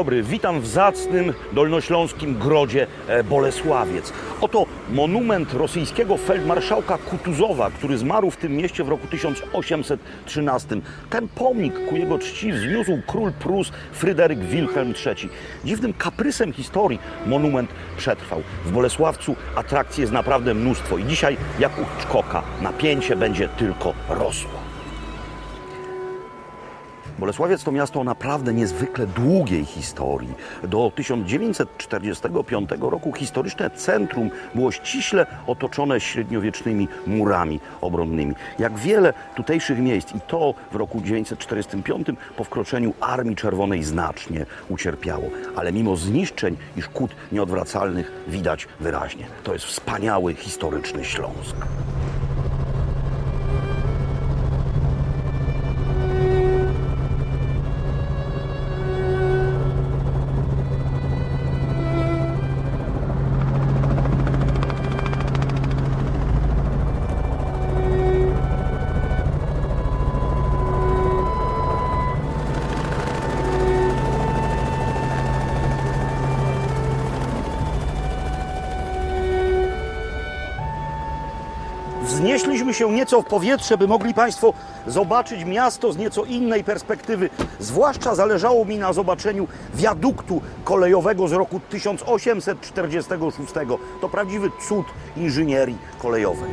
Dobry, witam w zacnym dolnośląskim grodzie e, Bolesławiec. Oto monument rosyjskiego feldmarszałka Kutuzowa, który zmarł w tym mieście w roku 1813. Ten pomnik ku jego czci wzniósł król Prus Fryderyk Wilhelm III. Dziwnym kaprysem historii monument przetrwał. W Bolesławcu atrakcji jest naprawdę mnóstwo i dzisiaj, jak u Czkoka, napięcie będzie tylko rosło. Bolesławiec to miasto o naprawdę niezwykle długiej historii. Do 1945 roku historyczne centrum było ściśle otoczone średniowiecznymi murami obronnymi. Jak wiele tutejszych miejsc i to w roku 1945 po wkroczeniu Armii Czerwonej znacznie ucierpiało. Ale mimo zniszczeń i szkód nieodwracalnych widać wyraźnie. To jest wspaniały historyczny Śląsk. Wznieśliśmy się nieco w powietrze, by mogli Państwo zobaczyć miasto z nieco innej perspektywy. Zwłaszcza zależało mi na zobaczeniu wiaduktu kolejowego z roku 1846. To prawdziwy cud inżynierii kolejowej.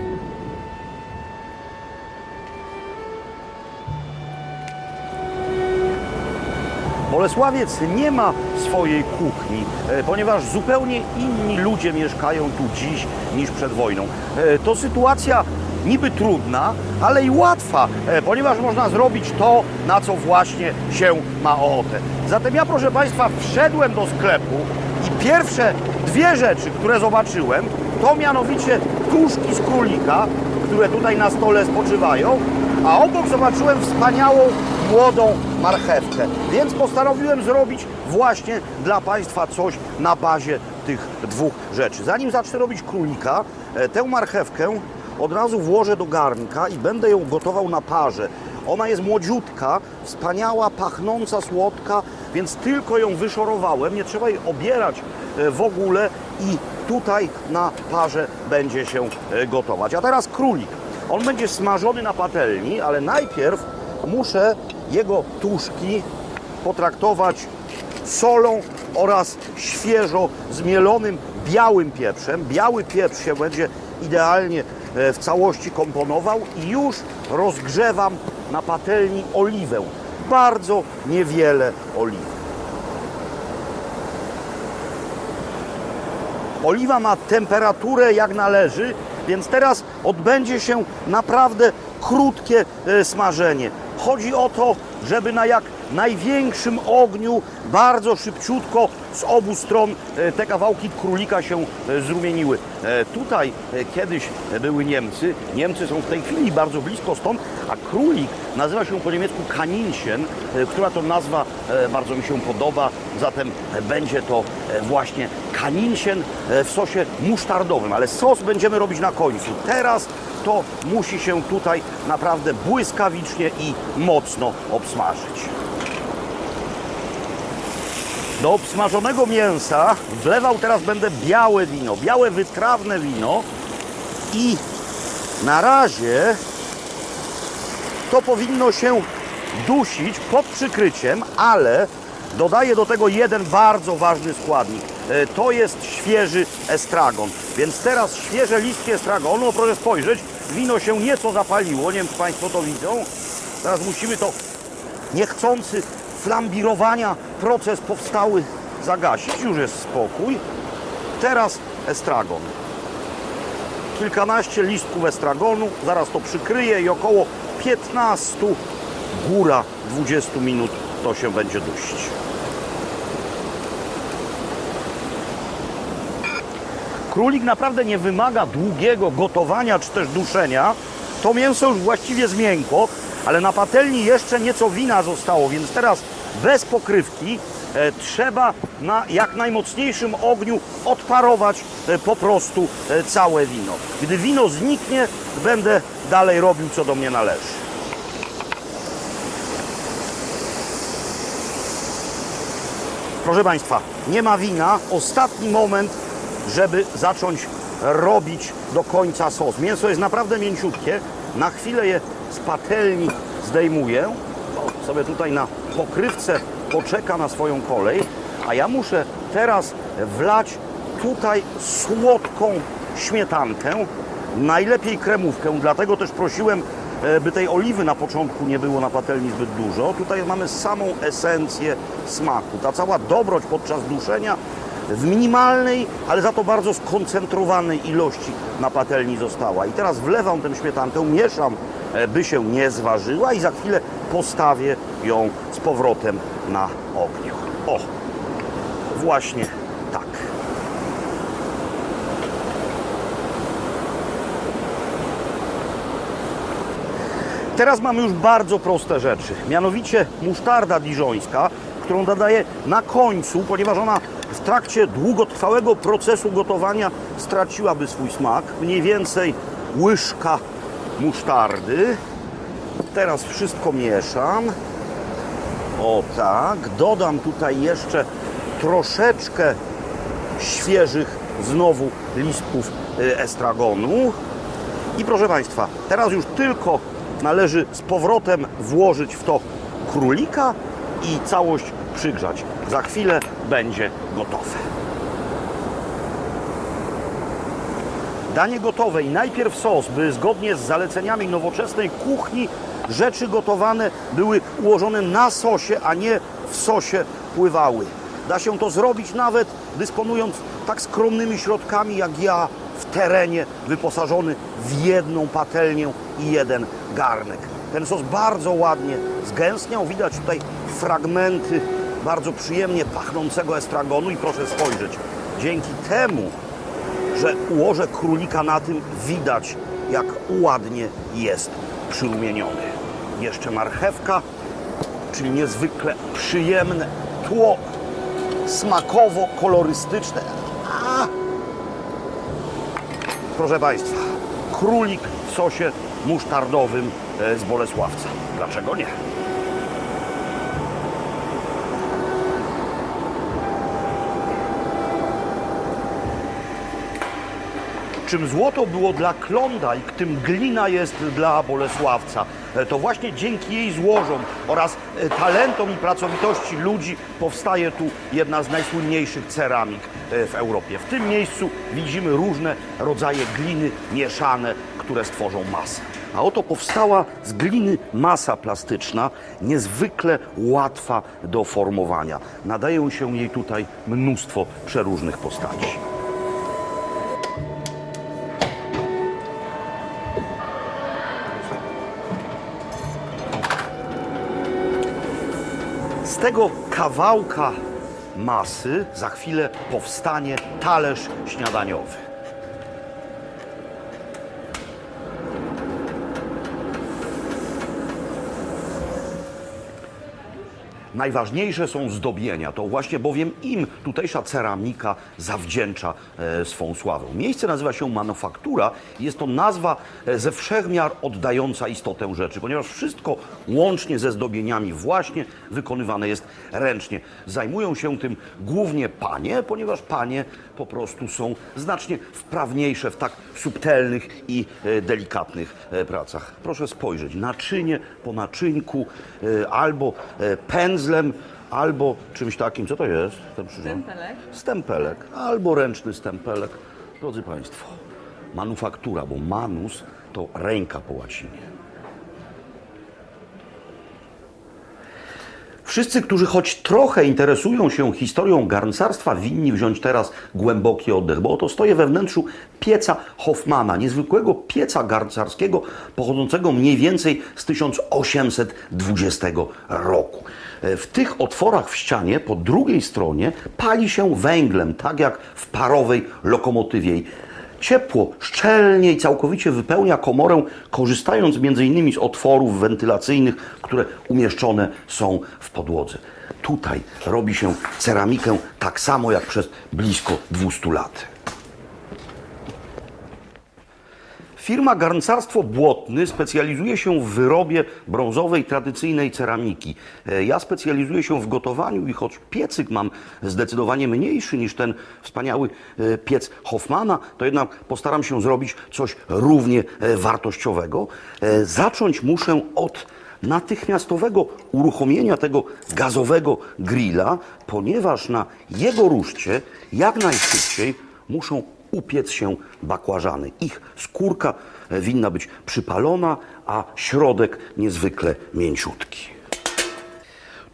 Bolesławiec nie ma swojej kuchni, e, ponieważ zupełnie inni ludzie mieszkają tu dziś niż przed wojną. E, To sytuacja niby trudna, ale i łatwa, e, ponieważ można zrobić to, na co właśnie się ma ochotę. Zatem ja, proszę Państwa, wszedłem do sklepu i pierwsze dwie rzeczy, które zobaczyłem, to mianowicie tuszki z królika, które tutaj na stole spoczywają, a obok zobaczyłem wspaniałą, młodą marchewkę. Więc postanowiłem zrobić właśnie dla Państwa coś na bazie tych dwóch rzeczy. Zanim zacznę robić królika, e, tę marchewkę od razu włożę do garnka i będę ją gotował na parze. Ona jest młodziutka, wspaniała, pachnąca, słodka, więc tylko ją wyszorowałem. Nie trzeba jej obierać e, w ogóle i tutaj na parze będzie się e, gotować. A teraz królik. On będzie smażony na patelni, ale najpierw muszę jego tuszki potraktować solą oraz świeżo zmielonym białym pieprzem. Biały pieprz się będzie idealnie w całości komponował i już rozgrzewam na patelni oliwę. Bardzo niewiele oliwy. Oliwa ma temperaturę jak należy, więc teraz odbędzie się naprawdę krótkie e, smażenie. Chodzi o to, żeby na jak największym ogniu bardzo szybciutko z obu stron e, te kawałki królika się e, zrumieniły. E, Tutaj kiedyś były Niemcy. Niemcy są w tej chwili bardzo blisko stąd, a królik nazywa się po niemiecku Kaninchen, która to nazwa bardzo mi się podoba. Zatem będzie to właśnie Kaninchen w sosie musztardowym, ale sos będziemy robić na końcu. Teraz to musi się tutaj naprawdę błyskawicznie i mocno obsmażyć. Do obsmażonego mięsa wlewał teraz będę białe wino, białe wytrawne wino i na razie to powinno się dusić pod przykryciem, ale dodaję do tego jeden bardzo ważny składnik. E, To jest świeży estragon. Więc teraz świeże listki estragonu, proszę spojrzeć, wino się nieco zapaliło, nie wiem czy Państwo to widzą. Teraz musimy to niechcący flambirowania proces powstały zagasić. Już jest spokój. Teraz estragon. Kilkanaście listków estragonu, zaraz to przykryję i około 15, góra 20 minut to się będzie dusić. Królik naprawdę nie wymaga długiego gotowania czy też duszenia. To mięso już właściwie zmiękło, ale na patelni jeszcze nieco wina zostało, więc teraz bez pokrywki e, trzeba na jak najmocniejszym ogniu odparować e, po prostu e, całe wino. Gdy wino zniknie, będę dalej robił co do mnie należy. Proszę Państwa, nie ma wina. Ostatni moment, żeby zacząć robić do końca sos. Mięso jest naprawdę mięciutkie. Na chwilę je z patelni zdejmuję. Sobie tutaj na pokrywce poczeka na swoją kolej. A ja muszę teraz wlać tutaj słodką śmietankę, najlepiej kremówkę, dlatego też prosiłem, e, by tej oliwy na początku nie było na patelni zbyt dużo. Tutaj mamy samą esencję smaku. Ta cała dobroć podczas duszenia w minimalnej, ale za to bardzo skoncentrowanej ilości na patelni została. I teraz wlewam tę śmietankę, mieszam, by się nie zważyła i za chwilę postawię ją z powrotem na ogniu. O, właśnie tak. Teraz mamy już bardzo proste rzeczy. Mianowicie musztarda diżońska, którą dodaję na końcu, ponieważ ona w trakcie długotrwałego procesu gotowania straciłaby swój smak. Mniej więcej łyżka musztardy. Teraz wszystko mieszam. O tak. Dodam tutaj jeszcze troszeczkę świeżych znowu listków y, estragonu. I proszę Państwa, teraz już tylko należy z powrotem włożyć w to królika i całość przygrzać. Za chwilę będzie gotowe. Danie gotowe i najpierw sos, by zgodnie z zaleceniami nowoczesnej kuchni rzeczy gotowane były ułożone na sosie, a nie w sosie pływały. Da się to zrobić nawet dysponując tak skromnymi środkami jak ja w terenie wyposażony w jedną patelnię i jeden garnek. Ten sos bardzo ładnie zgęstniał. Widać tutaj fragmenty bardzo przyjemnie pachnącego estragonu i proszę spojrzeć. Dzięki temu że ułożę królika na tym, widać jak ładnie jest przyrumieniony. Jeszcze marchewka, czyli niezwykle przyjemne tło smakowo-kolorystyczne. A! Proszę Państwa, królik w sosie musztardowym e, z Bolesławca. Dlaczego nie? Czym złoto było dla Klondike, tym glina jest dla Bolesławca. E, To właśnie dzięki jej złożom oraz e, talentom i pracowitości ludzi powstaje tu jedna z najsłynniejszych ceramik e, w Europie. W tym miejscu widzimy różne rodzaje gliny mieszane, które stworzą masę. A oto powstała z gliny masa plastyczna, niezwykle łatwa do formowania. Nadaje się jej tutaj mnóstwo przeróżnych postaci. Z tego kawałka masy za chwilę powstanie talerz śniadaniowy. Najważniejsze są zdobienia. To właśnie bowiem im tutejsza ceramika zawdzięcza e, swą sławę. Miejsce nazywa się manufaktura jest to nazwa e, ze wszechmiar oddająca istotę rzeczy, ponieważ wszystko łącznie ze zdobieniami właśnie wykonywane jest ręcznie. Zajmują się tym głównie panie, ponieważ panie po prostu są znacznie wprawniejsze w tak subtelnych i e, delikatnych e, pracach. Proszę spojrzeć, naczynie po naczynku, e, albo pędzlem, albo czymś takim, co to jest? Ten? Stempelek. Stempelek, albo ręczny stempelek. Drodzy Państwo, manufaktura, bo manus to ręka po łacinie. Wszyscy, którzy choć trochę interesują się historią garncarstwa, winni wziąć teraz głęboki oddech, bo oto stoję we wnętrzu pieca Hoffmana, niezwykłego pieca garncarskiego pochodzącego mniej więcej z 1820 roku. E, W tych otworach w ścianie po drugiej stronie pali się węglem, tak jak w parowej lokomotywie. Ciepło szczelnie i całkowicie wypełnia komorę, korzystając m.in. z otworów wentylacyjnych, które umieszczone są w podłodze. Tutaj robi się ceramikę tak samo jak przez blisko 200 lat. W Firma Garncarstwo Błotny specjalizuje się w wyrobie brązowej, tradycyjnej ceramiki. E, Ja specjalizuję się w gotowaniu i choć piecyk mam zdecydowanie mniejszy niż ten wspaniały e, piec Hoffmana, to jednak postaram się zrobić coś równie e, wartościowego. Zacząć muszę od natychmiastowego uruchomienia tego gazowego grilla, ponieważ na jego ruszcie jak najszybciej muszą upiec się bakłażany. Ich skórka e, winna być przypalona, a środek niezwykle mięciutki.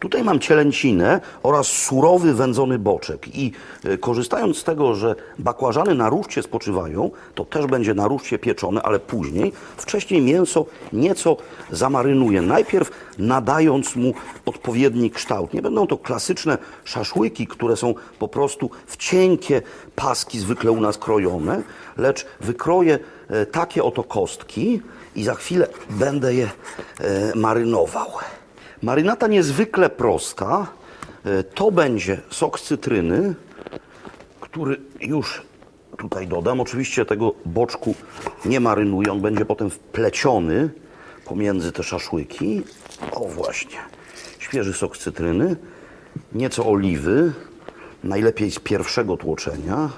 Tutaj mam cielęcinę oraz surowy wędzony boczek i e, korzystając z tego, że bakłażany na ruszcie spoczywają, to też będzie na ruszcie pieczone, ale później. Wcześniej mięso nieco zamarynuję. Najpierw nadając mu odpowiedni kształt. Nie będą to klasyczne szaszłyki, które są po prostu w cienkie paski zwykle u nas krojone, lecz wykroję e, takie oto kostki i za chwilę będę je e, marynował. Marynata niezwykle prosta. E, To będzie sok z cytryny, który już tutaj dodam. Oczywiście tego boczku nie marynuję, on będzie potem wpleciony pomiędzy te szaszłyki. O właśnie, świeży sok z cytryny, nieco oliwy, najlepiej z pierwszego tłoczenia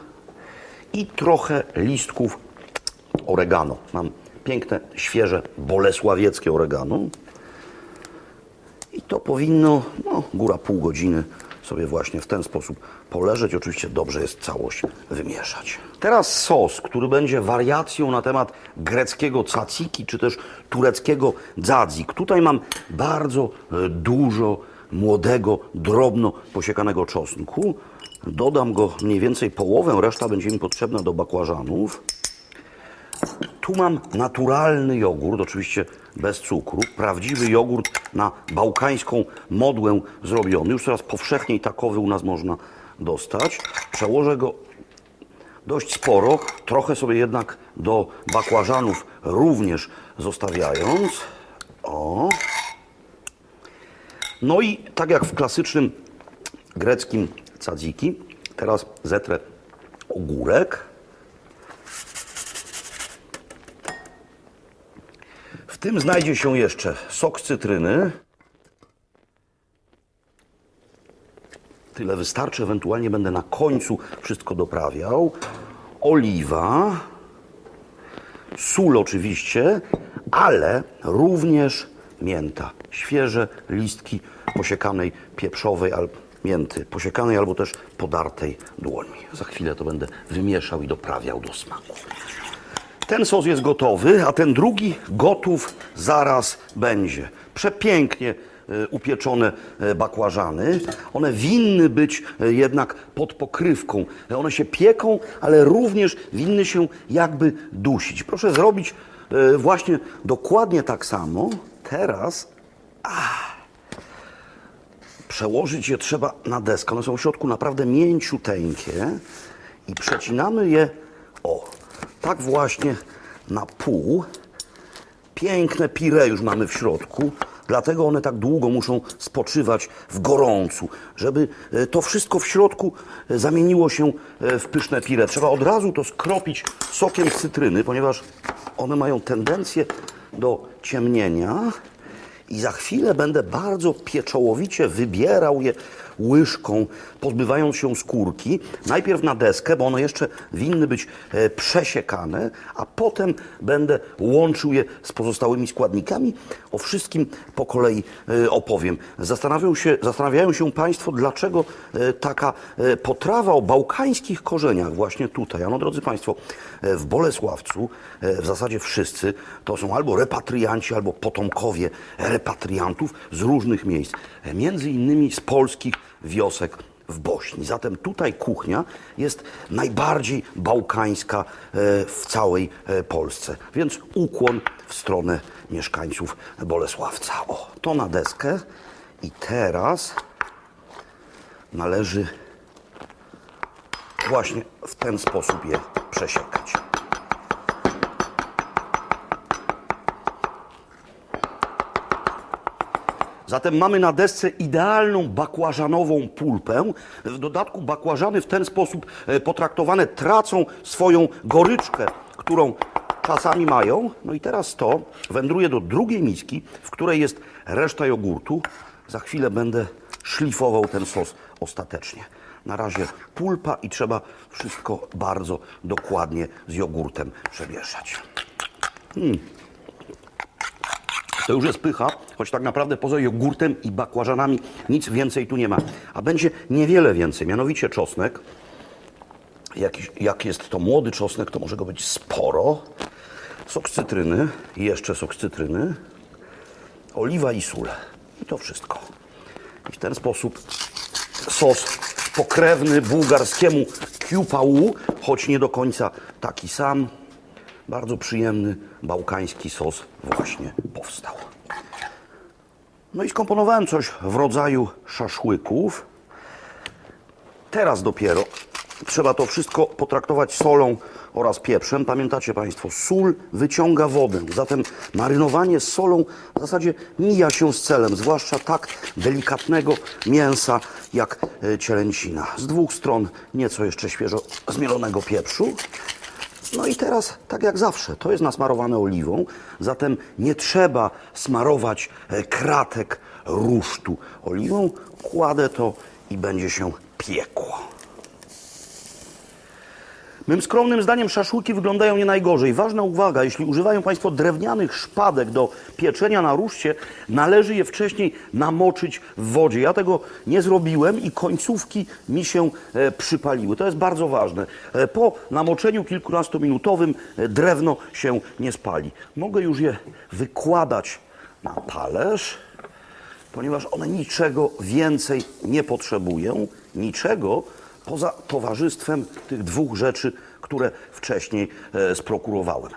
i trochę listków oregano. Mam piękne, świeże, bolesławieckie oregano. To powinno, no, góra pół godziny sobie właśnie w ten sposób poleżeć. Oczywiście dobrze jest całość wymieszać. Teraz sos, który będzie wariacją na temat greckiego tzatziki, czy też tureckiego dzadzik. Tutaj mam bardzo e, dużo młodego, drobno posiekanego czosnku. Dodam go mniej więcej połowę, reszta będzie mi potrzebna do bakłażanów. Tu mam naturalny jogurt, oczywiście bez cukru. Prawdziwy jogurt na bałkańską modłę zrobiony. Już coraz powszechniej takowy u nas można dostać. Przełożę go dość sporo, trochę sobie jednak do bakłażanów również zostawiając. O. No i tak jak w klasycznym greckim tzatziki, teraz zetrę ogórek. Tym znajdzie się jeszcze sok cytryny. Tyle wystarczy, ewentualnie będę na końcu wszystko doprawiał. Oliwa, sól oczywiście, ale również mięta. Świeże listki posiekanej pieprzowej albo mięty, posiekanej albo też podartej dłońmi. Za chwilę to będę wymieszał i doprawiał do smaku. Ten sos jest gotowy, a ten drugi gotów zaraz będzie. Przepięknie e, upieczone e, bakłażany. One winny być e, jednak pod pokrywką. One się pieką, ale również winny się jakby dusić. Proszę zrobić właśnie dokładnie tak samo. Teraz przełożyć je trzeba na deskę. One są w środku naprawdę mięciuteńkie i przecinamy je, tak właśnie na pół. Piękne pire już mamy w środku, dlatego one tak długo muszą spoczywać w gorącu, żeby e, to wszystko w środku e, zamieniło się e, w pyszne pire. Trzeba od razu to skropić sokiem z cytryny, ponieważ one mają tendencję do ciemnienia. I za chwilę będę bardzo pieczołowicie wybierał je łyżką, pozbywając się skórki. Najpierw na deskę, bo one jeszcze winny być e, przesiekane, a potem będę łączył je z pozostałymi składnikami. O wszystkim po kolei e, opowiem. Zastanawiają się, zastanawiają się Państwo, dlaczego e, taka potrawa o bałkańskich korzeniach właśnie tutaj. Ano, drodzy Państwo, w Bolesławcu w zasadzie wszyscy to są albo repatrianci, albo potomkowie repatriantów z różnych miejsc. Między innymi z polskich wiosek w Bośni. Zatem tutaj kuchnia jest najbardziej bałkańska e, w całej e, Polsce. Więc ukłon w stronę mieszkańców Bolesławca. O, to na deskę. I teraz należy właśnie w ten sposób je przesiekać. Zatem mamy na desce idealną bakłażanową pulpę. W dodatku bakłażany w ten sposób e, potraktowane tracą swoją goryczkę, którą czasami mają. No i teraz to wędruje do drugiej miski, w której jest reszta jogurtu. Za chwilę będę szlifował ten sos ostatecznie. Na razie pulpa i trzeba wszystko bardzo dokładnie z jogurtem przemieszać. To już jest pycha, choć tak naprawdę poza jogurtem i bakłażanami nic więcej tu nie ma. A będzie niewiele więcej, mianowicie czosnek. Jakiś, jak jest to młody czosnek, to może go być sporo. Sok cytryny, jeszcze sok cytryny, oliwa i sól. I to wszystko. I w ten sposób sos pokrewny bułgarskiemu kiupału, choć nie do końca taki sam. Bardzo przyjemny bałkański sos właśnie powstał. No i skomponowałem coś w rodzaju szaszłyków. Teraz dopiero trzeba to wszystko potraktować solą oraz pieprzem. Pamiętacie Państwo, sól wyciąga wodę, zatem marynowanie z solą w zasadzie mija się z celem, zwłaszcza tak delikatnego mięsa jak e, cielęcina. Z dwóch stron nieco jeszcze świeżo zmielonego pieprzu. No i teraz, tak jak zawsze, to jest nasmarowane oliwą, zatem nie trzeba smarować e, kratek rusztu oliwą. Kładę to i będzie się piekło. Mym skromnym zdaniem szaszłyki wyglądają nie najgorzej. Ważna uwaga, jeśli używają Państwo drewnianych szpadek do pieczenia na ruszcie, należy je wcześniej namoczyć w wodzie. Ja tego nie zrobiłem i końcówki mi się e, przypaliły. To jest bardzo ważne. E, po namoczeniu kilkunastominutowym e, drewno się nie spali. Mogę już je wykładać na talerz ponieważ one niczego więcej nie potrzebują, niczego poza towarzystwem tych dwóch rzeczy, które wcześniej e, sprokurowałem.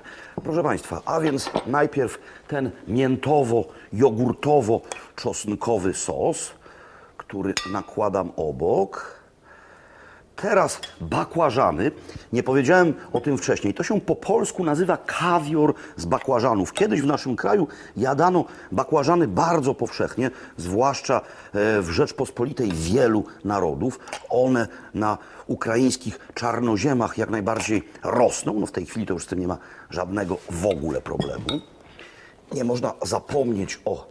Proszę Państwa, a więc najpierw ten miętowo-jogurtowo-czosnkowy sos, który nakładam obok. Teraz bakłażany. Nie powiedziałem o tym wcześniej. To się po polsku nazywa kawior z bakłażanów. Kiedyś w naszym kraju jadano bakłażany bardzo powszechnie, zwłaszcza e, w Rzeczpospolitej wielu narodów. One na ukraińskich czarnoziemach jak najbardziej rosną. No w tej chwili to już z tym nie ma żadnego w ogóle problemu. Nie można zapomnieć o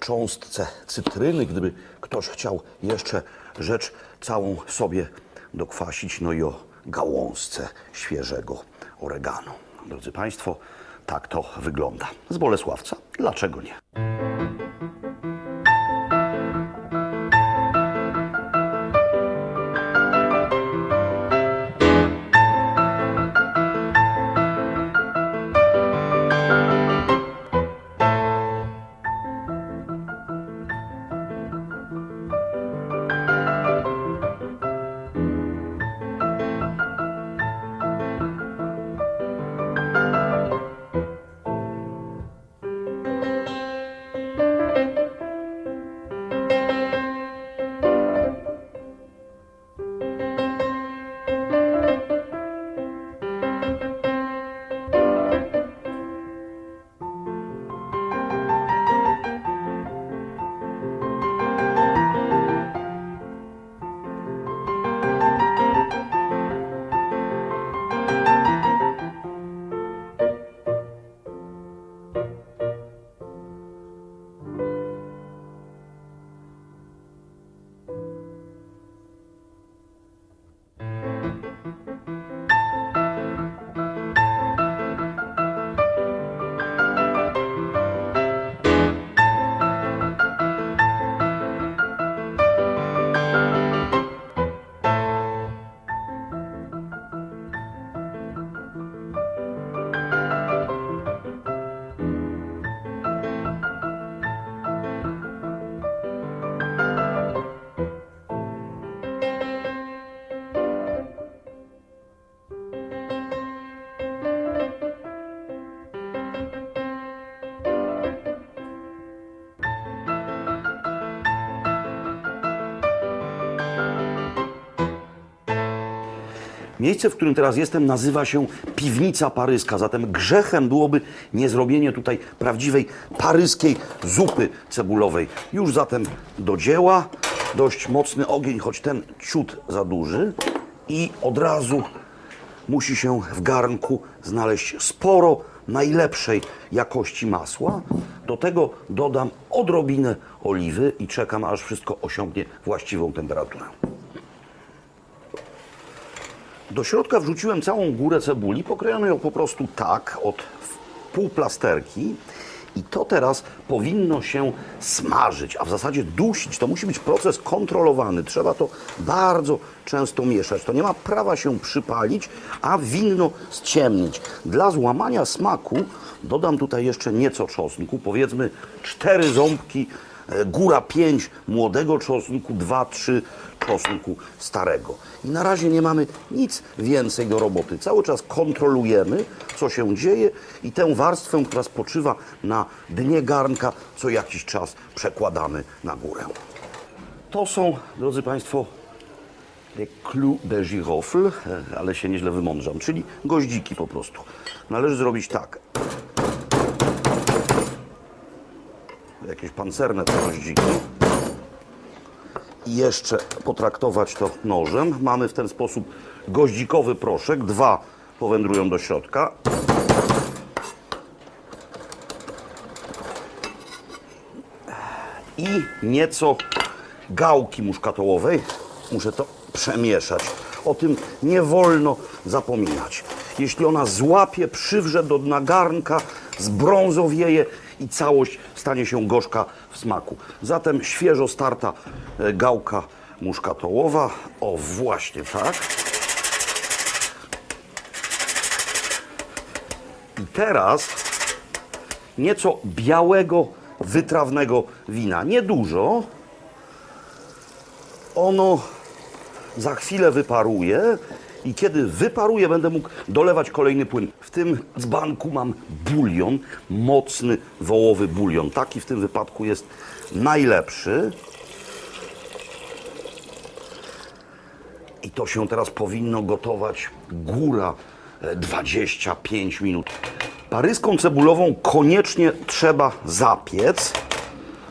cząstce cytryny, gdyby ktoś chciał jeszcze rzecz całą sobie dokwasić, no i o gałązce świeżego oregano. Drodzy Państwo, tak to wygląda. Z Bolesławca, dlaczego nie? Miejsce, w którym teraz jestem, nazywa się Piwnica Paryska. Zatem grzechem byłoby niezrobienie tutaj prawdziwej paryskiej zupy cebulowej. Już zatem do dzieła. Dość mocny ogień, choć ten ciut za duży. I od razu musi się w garnku znaleźć sporo najlepszej jakości masła. Do tego dodam odrobinę oliwy i czekam, aż wszystko osiągnie właściwą temperaturę. Do środka wrzuciłem całą górę cebuli, pokrojono ją po prostu tak, od pół plasterki. I to teraz powinno się smażyć, a w zasadzie dusić. To musi być proces kontrolowany. Trzeba to bardzo często mieszać. To nie ma prawa się przypalić, a winno ściemnić. Dla złamania smaku dodam tutaj jeszcze nieco czosnku, powiedzmy cztery ząbki Góra 5 młodego czosnku, 2-3 czosnku starego. I na razie nie mamy nic więcej do roboty. Cały czas kontrolujemy, co się dzieje i tę warstwę, która spoczywa na dnie garnka, co jakiś czas przekładamy na górę. To są, drodzy Państwo, les clous de girofle, e, ale się nieźle wymądrzam, czyli goździki po prostu. Należy zrobić tak. Jakieś pancerne te. I jeszcze potraktować to nożem. Mamy w ten sposób goździkowy proszek. Dwa powędrują do środka. I nieco gałki muszkatołowej. Muszę to przemieszać. O tym nie wolno zapominać. Jeśli ona złapie, przywrze do dna garnka, zbrązowieje i całość stanie się gorzka w smaku. Zatem świeżo starta e, gałka muszkatołowa. O, właśnie tak. I teraz nieco białego, wytrawnego wina. Niedużo. Ono za chwilę wyparuje i kiedy wyparuje, będę mógł dolewać kolejny płyn. W tym dzbanku mam bulion, mocny wołowy bulion. Taki w tym wypadku jest najlepszy. I to się teraz powinno gotować góra e, 25 minut. Paryską cebulową koniecznie trzeba zapiec.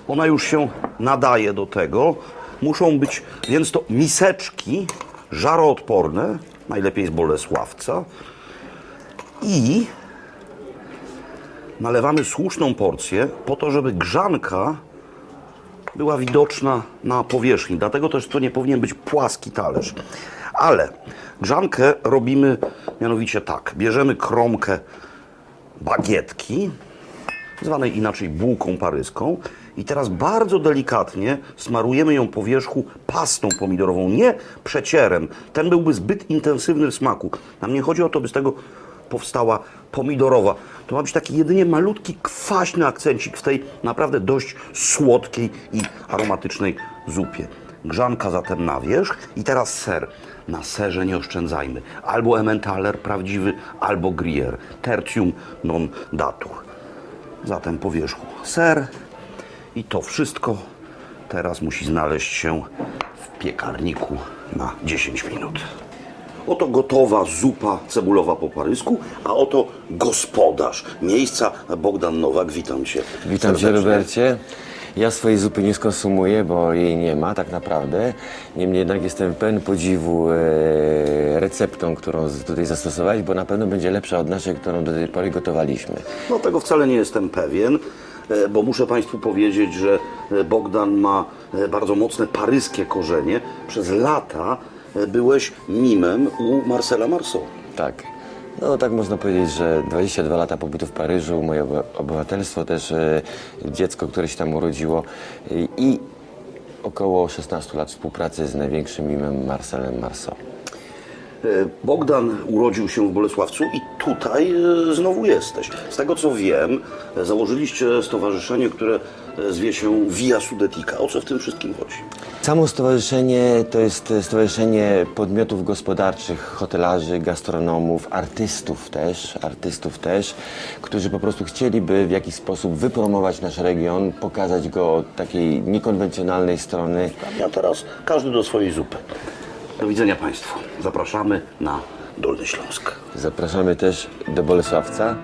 Ona już się nadaje do tego. Muszą być więc to miseczki żaroodporne, najlepiej z Bolesławca. I nalewamy słuszną porcję po to, żeby grzanka była widoczna na powierzchni. Dlatego też to nie powinien być płaski talerz. Ale grzankę robimy mianowicie tak. Bierzemy kromkę bagietki, zwanej inaczej bułką paryską. I teraz bardzo delikatnie smarujemy ją po wierzchu pastą pomidorową, nie przecierem. Ten byłby zbyt intensywny w smaku. Nam nie chodzi o to, by z tego powstała pomidorowa. To ma być taki jedynie malutki, kwaśny akcencik w tej naprawdę dość słodkiej i aromatycznej zupie. Grzanka zatem na wierzch i teraz ser. Na serze nie oszczędzajmy. Albo Emmentaler prawdziwy, albo Gruyère. Tertium non datur. Zatem po wierzchu ser i to wszystko teraz musi znaleźć się w piekarniku na 10 minut. Oto gotowa zupa cebulowa po parysku, a oto gospodarz miejsca Bogdan Nowak. Witam Cię. Witam Cię, serdecznie. Robercie. Ja swojej zupy nie skonsumuję, bo jej nie ma tak naprawdę. Niemniej jednak jestem pełen podziwu e, receptą, którą z- tutaj zastosowałeś, bo na pewno będzie lepsza od naszej, którą do tej pory gotowaliśmy. No tego wcale nie jestem pewien, bo muszę Państwu powiedzieć, że e, Bogdan ma e, bardzo mocne paryskie korzenie. Przez lata e, byłeś mimem u Marcela Marceau. Tak. No tak można powiedzieć, że 22 lata pobytu w Paryżu, moje oby- obywatelstwo też, e, dziecko, które się tam urodziło i około 16 lat współpracy z największym mimem Marcelem Marceau. E, Bogdan urodził się w Bolesławcu i tutaj e, znowu jesteś. Z tego co wiem, założyliście stowarzyszenie, które e, zwie się Via Sudetica. O co w tym wszystkim chodzi? Samo stowarzyszenie to jest stowarzyszenie podmiotów gospodarczych, hotelarzy, gastronomów, artystów też, artystów też, którzy po prostu chcieliby w jakiś sposób wypromować nasz region, pokazać go od takiej niekonwencjonalnej strony. A teraz każdy do swojej zupy. Do widzenia Państwu. Zapraszamy na Dolny Śląsk. Zapraszamy też do Bolesławca.